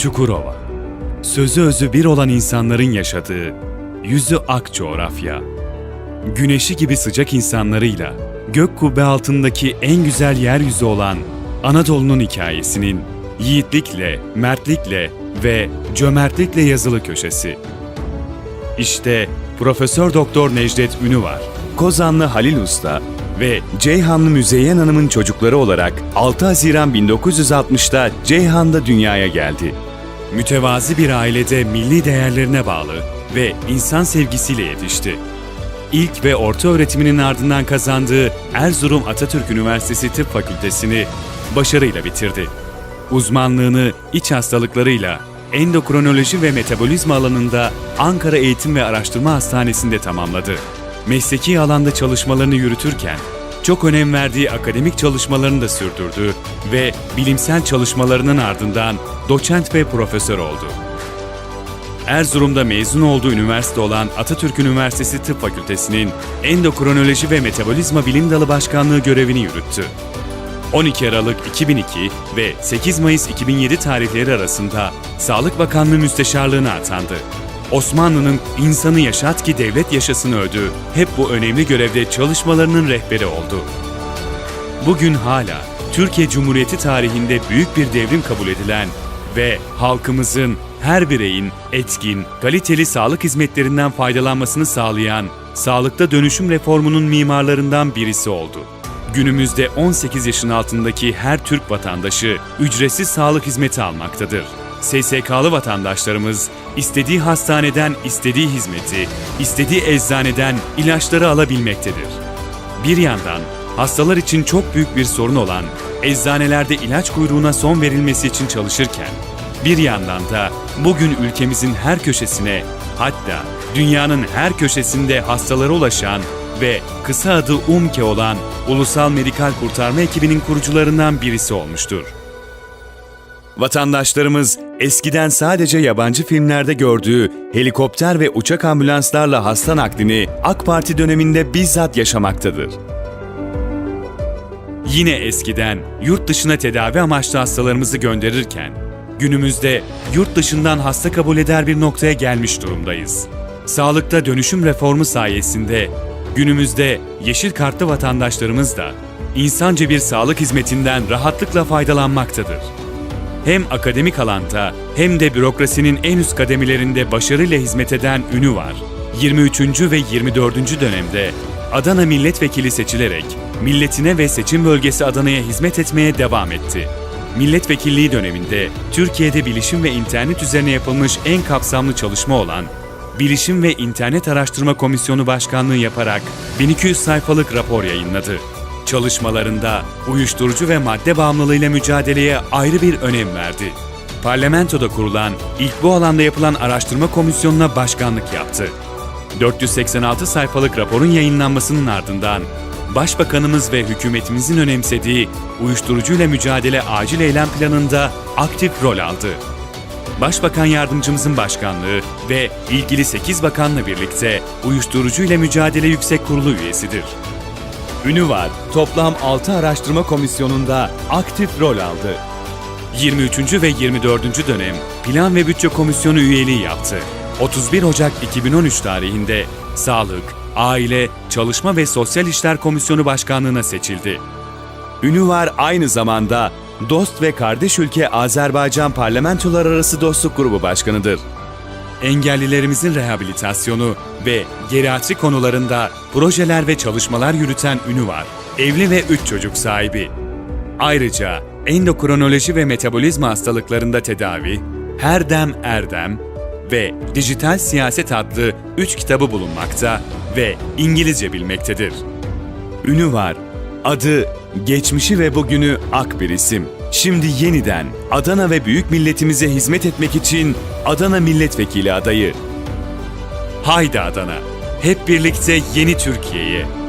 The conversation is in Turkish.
Çukurova. Sözü özü bir olan insanların yaşadığı, yüzü ak coğrafya. Güneşi gibi sıcak insanlarıyla gök kubbe altındaki en güzel yeryüzü olan Anadolu'nun hikayesinin yiğitlikle, mertlikle ve cömertlikle yazılı köşesi. İşte Profesör Doktor Necdet Ünü var. Kozanlı Halil Usta ve Ceyhanlı Müzeyyen Hanım'ın çocukları olarak 6 Haziran 1960'da Ceyhan'da dünyaya geldi. Mütevazi bir ailede milli değerlerine bağlı ve insan sevgisiyle yetişti. İlk ve orta öğretiminin ardından kazandığı Erzurum Atatürk Üniversitesi Tıp Fakültesini başarıyla bitirdi. Uzmanlığını iç hastalıklarıyla endokrinoloji ve metabolizma alanında Ankara Eğitim ve Araştırma Hastanesi'nde tamamladı. Mesleki alanda çalışmalarını yürütürken çok önem verdiği akademik çalışmalarını da sürdürdü ve bilimsel çalışmalarının ardından doçent ve profesör oldu. Erzurum'da mezun olduğu üniversite olan Atatürk Üniversitesi Tıp Fakültesi'nin Endokrinoloji ve Metabolizma Bilim Dalı Başkanlığı görevini yürüttü. 12 Aralık 2002 ve 8 Mayıs 2007 tarihleri arasında Sağlık Bakanlığı Müsteşarlığına atandı. Osmanlı'nın insanı yaşat ki devlet yaşasın ödü hep bu önemli görevde çalışmalarının rehberi oldu. Bugün hala Türkiye Cumhuriyeti tarihinde büyük bir devrim kabul edilen ve halkımızın her bireyin etkin, kaliteli sağlık hizmetlerinden faydalanmasını sağlayan sağlıkta dönüşüm reformunun mimarlarından birisi oldu. Günümüzde 18 yaşın altındaki her Türk vatandaşı ücretsiz sağlık hizmeti almaktadır. SSK'lı vatandaşlarımız istediği hastaneden istediği hizmeti, istediği eczaneden ilaçları alabilmektedir. Bir yandan hastalar için çok büyük bir sorun olan eczanelerde ilaç kuyruğuna son verilmesi için çalışırken, bir yandan da bugün ülkemizin her köşesine hatta dünyanın her köşesinde hastalara ulaşan ve kısa adı UMKE olan Ulusal Medikal Kurtarma Ekibi'nin kurucularından birisi olmuştur. Vatandaşlarımız eskiden sadece yabancı filmlerde gördüğü helikopter ve uçak ambulanslarla hasta naklini AK Parti döneminde bizzat yaşamaktadır. Yine eskiden yurt dışına tedavi amaçlı hastalarımızı gönderirken, günümüzde yurt dışından hasta kabul eder bir noktaya gelmiş durumdayız. Sağlıkta dönüşüm reformu sayesinde günümüzde yeşil kartlı vatandaşlarımız da insanca bir sağlık hizmetinden rahatlıkla faydalanmaktadır. Hem akademik alanda hem de bürokrasinin en üst kademelerinde başarıyla hizmet eden ünü var. 23. ve 24. dönemde Adana milletvekili seçilerek milletine ve seçim bölgesi Adana'ya hizmet etmeye devam etti. Milletvekilliği döneminde Türkiye'de bilişim ve internet üzerine yapılmış en kapsamlı çalışma olan Bilişim ve İnternet Araştırma Komisyonu Başkanlığı yaparak 1200 sayfalık rapor yayınladı. Çalışmalarında uyuşturucu ve madde bağımlılığıyla mücadeleye ayrı bir önem verdi. Parlamentoda kurulan ilk bu alanda yapılan araştırma komisyonuna başkanlık yaptı. 486 sayfalık raporun yayınlanmasının ardından Başbakanımız ve hükümetimizin önemsediği uyuşturucuyla mücadele acil eylem planında aktif rol aldı. Başbakan Yardımcımızın başkanlığı ve ilgili 8 bakanla birlikte uyuşturucuyla mücadele yüksek kurulu üyesidir. Ünü var, toplam 6 araştırma komisyonunda aktif rol aldı. 23. ve 24. dönem Plan ve Bütçe Komisyonu üyeliği yaptı. 31 Ocak 2013 tarihinde Sağlık, Aile, Çalışma ve Sosyal İşler Komisyonu Başkanlığına seçildi. Ünü var aynı zamanda dost ve kardeş ülke Azerbaycan Parlamentolar Arası Dostluk Grubu Başkanıdır. Engellilerimizin rehabilitasyonu ve geriatri konularında projeler ve çalışmalar yürüten ünü var. Evli ve 3 çocuk sahibi. Ayrıca endokrinoloji ve metabolizma hastalıklarında tedavi, Her Dem Erdem ve Dijital Siyaset adlı 3 kitabı bulunmakta ve İngilizce bilmektedir. Ünü var. Adı, geçmişi ve bugünü ak bir isim. Şimdi yeniden Adana ve büyük milletimize hizmet etmek için Adana Milletvekili adayı. Haydi Adana, hep birlikte yeni Türkiye'ye.